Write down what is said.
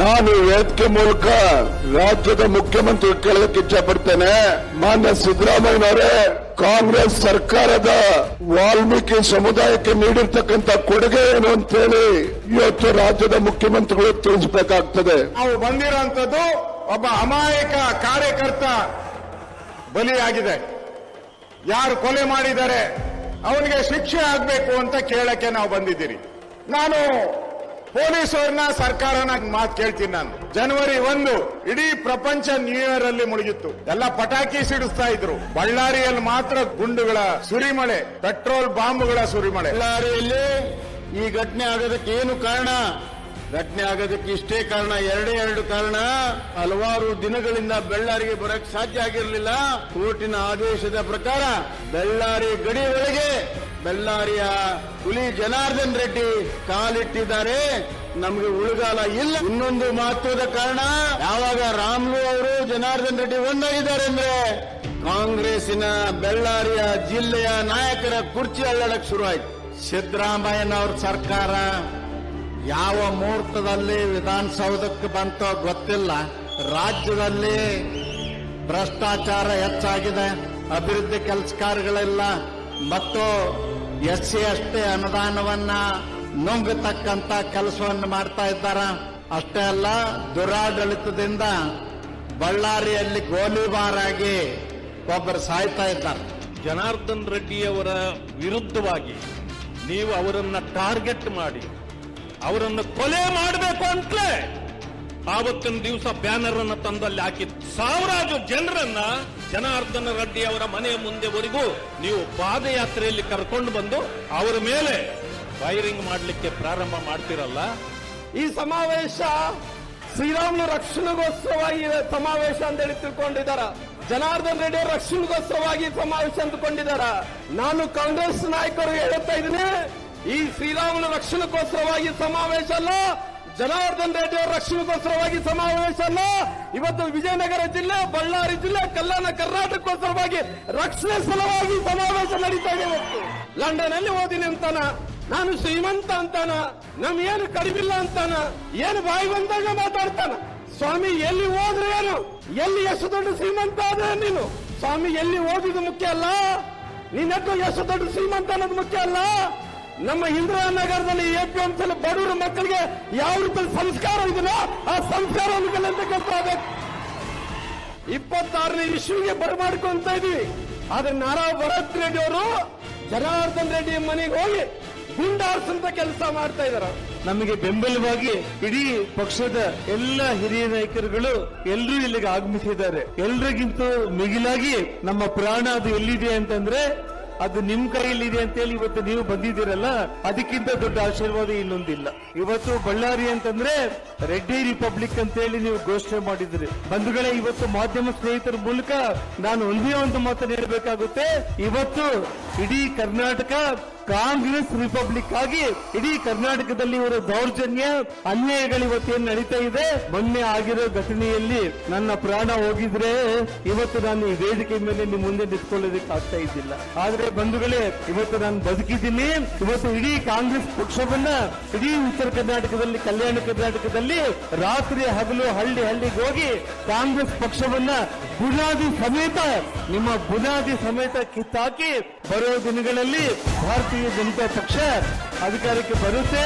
ನಾನು ವೇದಿಕೆ ಮೂಲಕ ರಾಜ್ಯದ ಮುಖ್ಯಮಂತ್ರಿ ಕೇಳೋದಕ್ಕೆ ಇಚ್ಛಪಡ್ತೇನೆ. ಮಾನ್ಯ ಸಿದ್ದರಾಮಯ್ಯನವರೇ, ಕಾಂಗ್ರೆಸ್ ಸರ್ಕಾರದ ವಾಲ್ಮೀಕಿ ಸಮುದಾಯಕ್ಕೆ ನೀಡಿರ್ತಕ್ಕಂಥ ಕೊಡುಗೆ ಏನು ಅಂತ ಹೇಳಿ ಇವತ್ತು ರಾಜ್ಯದ ಮುಖ್ಯಮಂತ್ರಿಗಳು ತಿಳಿಸಬೇಕಾಗ್ತದೆ. ನಾವು ಬಂದಿರುವಂತದ್ದು ಒಬ್ಬ ಅಮಾಯಕ ಕಾರ್ಯಕರ್ತ ಬಲಿಯಾಗಿದೆ. ಯಾರು ಕೊಲೆ ಮಾಡಿದ್ದಾರೆ, ಅವನಿಗೆ ಶಿಕ್ಷೆ ಆಗಬೇಕು ಅಂತ ಕೇಳಕ್ಕೆ ನಾವು ಬಂದಿದ್ದೀರಿ. ನಾನು ಪೊಲೀಸರನ್ನ ಸರ್ಕಾರನ ಮಾತು ಕೇಳ್ತೀನಿ ನಾನು. ಜನವರಿ ಒಂದು, ಇಡೀ ಪ್ರಪಂಚ ನ್ಯೂ ಇಯರ್ ಅಲ್ಲಿ ಮುಳುಗಿತ್ತು. ಎಲ್ಲ ಪಟಾಕಿ ಸಿಡಿಸ್ತಾ ಇದ್ರು. ಬಳ್ಳಾರಿಯಲ್ಲಿ ಮಾತ್ರ ಗುಂಡುಗಳ ಸುರಿಮಳೆ, ಪೆಟ್ರೋಲ್ ಬಾಂಬ್ಗಳ ಸುರಿಮಳೆ. ಬಳ್ಳಾರಿಯಲ್ಲಿ ಈ ಘಟನೆ ಆಗೋದಕ್ಕೆ ಏನು ಕಾರಣ? ಘಟನೆ ಆಗೋದಕ್ಕೆ ಇಷ್ಟೇ ಕಾರಣ. ಎರಡೇ ಎರಡು ಕಾರಣ. ಹಲವಾರು ದಿನಗಳಿಂದ ಬೆಳ್ಳಾರಿಗೆ ಬರಕ್ ಸಾಧ್ಯ ಆಗಿರಲಿಲ್ಲ. ಕೋರ್ಟಿನ ಆದೇಶದ ಪ್ರಕಾರ ಬೆಳ್ಳಾರಿ ಗಡಿ ಬೆಳ್ಳಾರಿಯ ಹುಲಿ ಜನಾರ್ದನ್ ರೆಡ್ಡಿ ಕಾಲಿಟ್ಟಿದ್ದಾರೆ. ನಮಗೆ ಉಳುಗಾಲ ಇಲ್ಲ. ಇನ್ನೊಂದು ಮಹತ್ವದ ಕಾರಣ ಯಾವಾಗ ರಾಮ್ಲು ಅವರು ಜನಾರ್ದನ್ ರೆಡ್ಡಿ ಒಂದಾಗಿದ್ದಾರೆ ಅಂದ್ರೆ ಕಾಂಗ್ರೆಸ್ಸಿನ ಬೆಳ್ಳಾರಿಯ ಜಿಲ್ಲೆಯ ನಾಯಕರ ಕುರ್ಚಿ ಅಳ್ಳಡಕ್ ಶುರುವಾಯ್ತು ಸಿದ್ದರಾಮಯ್ಯನವ್ರ ಸರ್ಕಾರ ಯಾವ ಮುಹೂರ್ತದಲ್ಲಿ ವಿಧಾನಸೌಧಕ್ಕೆ ಬಂತೋ ಗೊತ್ತಿಲ್ಲ. ರಾಜ್ಯದಲ್ಲಿ ಭ್ರಷ್ಟಾಚಾರ ಹೆಚ್ಚಾಗಿದೆ. ಅಭಿವೃದ್ಧಿ ಕೆಲಸ ಕಾರ್ಯಗಳಿಲ್ಲ. ಮತ್ತು ಎಸ್ ಸಿ ಅಷ್ಟೇ ಅನುದಾನವನ್ನ ನುಂಗತಕ್ಕಂತ ಕೆಲಸವನ್ನು ಮಾಡ್ತಾ ಇದ್ದಾರ. ಅಷ್ಟೇ ಅಲ್ಲ, ದುರಾಡಳಿತದಿಂದ ಬಳ್ಳಾರಿಯಲ್ಲಿ ಗೋಲಿಬಾರಾಗಿ ಒಬ್ಬರು ಸಾಯ್ತಾ ಇದ್ದಾರೆ. ಜನಾರ್ದನ್ ರೆಡ್ಡಿಯವರ ವಿರುದ್ಧವಾಗಿ ನೀವು ಅವರನ್ನ ಟಾರ್ಗೆಟ್ ಮಾಡಿ, ಅವರನ್ನು ಕೊಲೆ ಮಾಡಬೇಕು ಅಂತಲೇ ಆವತ್ತಿನ ದಿವಸ ಬ್ಯಾನರ್ ಅನ್ನು ತಂದಲ್ಲಿ ಹಾಕಿ ಸಾವಿರಾರು ಜನರನ್ನ ಜನಾರ್ದನ ರೆಡ್ಡಿ ಅವರ ಮನೆಯ ಮುಂದೆವರೆಗೂ ನೀವು ಪಾದಯಾತ್ರೆಯಲ್ಲಿ ಕರ್ಕೊಂಡು ಬಂದು ಅವರ ಮೇಲೆ ಫೈರಿಂಗ್ ಮಾಡಲಿಕ್ಕೆ ಪ್ರಾರಂಭ ಮಾಡ್ತಿರಲ್ಲ? ಈ ಸಮಾವೇಶ ಶ್ರೀರಾಮನ ರಕ್ಷಣೆಗೋಸ್ಕರವಾಗಿ ಸಮಾವೇಶ ಅಂತ ಹೇಳಿ ತಿಳ್ಕೊಂಡಿದ್ದಾರ. ಜನಾರ್ದನ್ ರೆಡ್ಡಿ ರಕ್ಷಣೆಗೋಸ್ಕರವಾಗಿ ಸಮಾವೇಶ ಅಂದುಕೊಂಡಿದ್ದಾರ ನಾನು ಕಾಂಗ್ರೆಸ್ ನಾಯಕರು ಹೇಳುತ್ತಾ ಇದ್ದೀನಿ, ಈ ಶ್ರೀರಾಮನ ರಕ್ಷಣೆಗೋಸ್ಕರವಾಗಿ ಸಮಾವೇಶ ಅಲ್ಲ ಜನಾರ್ದನ್ ರೆಡ್ಡಿ ಅವರ ರಕ್ಷಣೆಗೋಸ್ಕರವಾಗಿ ಸಮಾವೇಶ ಇವತ್ತು ವಿಜಯನಗರ ಜಿಲ್ಲೆ, ಬಳ್ಳಾರಿ ಜಿಲ್ಲೆ, ಕಲ್ಯಾಣ ಕರ್ನಾಟಕಕ್ಕೋಸ್ಕರವಾಗಿ ರಕ್ಷಣೆ ಸಲುವಾಗಿ ಸಮಾವೇಶ ನಡೀತಾ ಇದೆ ಇವತ್ತು. ಲಂಡನ್ ಅಲ್ಲಿ ಓದಿನಿ ಅಂತಾನ ನಾನು ಶ್ರೀಮಂತ ಅಂತಾನ, ನಮ್ ಏನು ಕಡಿಮಿಲ್ಲ ಅಂತಾನ, ಏನು ಬಾಯಿ ಬಂದಾಗ ಮಾತಾಡ್ತಾನ. ಸ್ವಾಮಿ, ಎಲ್ಲಿ ಹೋದ್ರೆ ಏನು? ಎಲ್ಲಿ ಎಷ್ಟು ದೊಡ್ಡ ಶ್ರೀಮಂತ ಆದ್ರೆ ನೀನು? ಸ್ವಾಮಿ, ಎಲ್ಲಿ ಓದಿದ್ದು ಮುಖ್ಯ ಅಲ್ಲ? ನೀನಟ್ಟು ಎಷ್ಟು ದೊಡ್ಡ ಶ್ರೀಮಂತ ಅನ್ನೋದು ಮುಖ್ಯ ಅಲ್ಲ? ನಮ್ಮ ಇಂದಿರಾ ನಗರದಲ್ಲಿ ಎಪಿಎಂಸಿಯಲ್ಲಿ ಬಡವರ ಮಕ್ಕಳಿಗೆ ಯಾವ ರೀತಿ ಸಂಸ್ಕಾರ ಇದೆಯೋ ಆ ಗೊತ್ತಾಗಬೇಕು ಇಪ್ಪತ್ತಾರನೇ ಇಶ್ಯೂಗೆ ಬರಮಾಡ್ಕೊಂತ ಇದೀವಿ. ಆದ್ರೆ ನಾರಾ ಭರತ್ ರೆಡ್ಡಿ ಅವರು ಜನಾರ್ದನ್ ರೆಡ್ಡಿ ಮನೆಗೆ ಹೋಗಿ ಗುಂಡಾರ್ಸಂತ ಕೆಲಸ ಮಾಡ್ತಾ ಇದಾರೆ ನಮಗೆ ಬೆಂಬಲವಾಗಿ ಇಡೀ ಪಕ್ಷದ ಎಲ್ಲ ಹಿರಿಯ ನಾಯಕರುಗಳು ಎಲ್ಲರೂ ಇಲ್ಲಿಗೆ ಆಗಮಿಸಿದ್ದಾರೆ. ಎಲ್ರಿಗಿಂತ ಮಿಗಿಲಾಗಿ ನಮ್ಮ ಪ್ರಾಣ ಅದು ಎಲ್ಲಿದೆ ಅಂತಂದ್ರೆ ಅದು ನಿಮ್ ಅಂತ ಅಂತೇಳಿ ಇವತ್ತು ನೀವು ಬಂದಿದ್ದೀರಲ್ಲ, ಅದಕ್ಕಿಂತ ದೊಡ್ಡ ಆಶೀರ್ವಾದ ಇನ್ನೊಂದಿಲ್ಲ. ಇವತ್ತು ಬಳ್ಳಾರಿ ಅಂತಂದ್ರೆ ರೆಡ್ಡಿ ರಿಪಬ್ಲಿಕ್ ಅಂತ ಹೇಳಿ ನೀವು ಘೋಷಣೆ ಮಾಡಿದ್ರಿ. ಬಂಧುಗಳೇ, ಇವತ್ತು ಮಾಧ್ಯಮ ಸ್ನೇಹಿತರ ಮೂಲಕ ನಾನು ಒಂದೇ ಒಂದು ಮಾತನ್ನು ಹೇಳಬೇಕಾಗುತ್ತೆ. ಇವತ್ತು ಇಡೀ ಕರ್ನಾಟಕ ಕಾಂಗ್ರೆಸ್ ರಿಪಬ್ಲಿಕ್ ಆಗಿ ಇಡೀ ಕರ್ನಾಟಕದಲ್ಲಿ ಇವರ ದೌರ್ಜನ್ಯ, ಅನ್ಯಾಯಗಳು ಇವತ್ತೇನು ನಡೀತಾ ಇದೆ, ಮೊನ್ನೆ ಆಗಿರೋ ಘಟನೆಯಲ್ಲಿ ನನ್ನ ಪ್ರಾಣ ಹೋಗಿದ್ರೆ ಇವತ್ತು ನಾನು ಈ ವೇದಿಕೆ ಮೇಲೆ ನಿಮ್ಮ ಮುಂದೆ ನಿಂತ್ಕೊಳ್ಳೋದಕ್ಕೆ ಆಗ್ತಾ ಇದ್ದಿಲ್ಲ. ಆದ್ರೆ ಬಂಧುಗಳೇ, ಇವತ್ತು ನಾನು ಬದುಕಿದ್ದೀನಿ. ಇವತ್ತು ಇಡೀ ಕಾಂಗ್ರೆಸ್ ಪಕ್ಷವನ್ನ ಇಡೀ ಉತ್ತರ ಕರ್ನಾಟಕದಲ್ಲಿ, ಕಲ್ಯಾಣ ಕರ್ನಾಟಕದಲ್ಲಿ ರಾತ್ರಿ ಹಗಲು ಹಳ್ಳಿ ಹಳ್ಳಿಗೆ ಹೋಗಿ ಕಾಂಗ್ರೆಸ್ ಪಕ್ಷವನ್ನ ಬುನಾದಿ ಸಮೇತ ನಿಮ್ಮ ಬುನಾದಿ ಸಮೇತ ಕಿತ್ತಾಕಿ ಬರೋ ದಿನಗಳಲ್ಲಿ ಭಾರತೀಯ ಜನತಾ ಪಕ್ಷ ಅಧಿಕಾರಕ್ಕೆ ಬರುತ್ತೆ.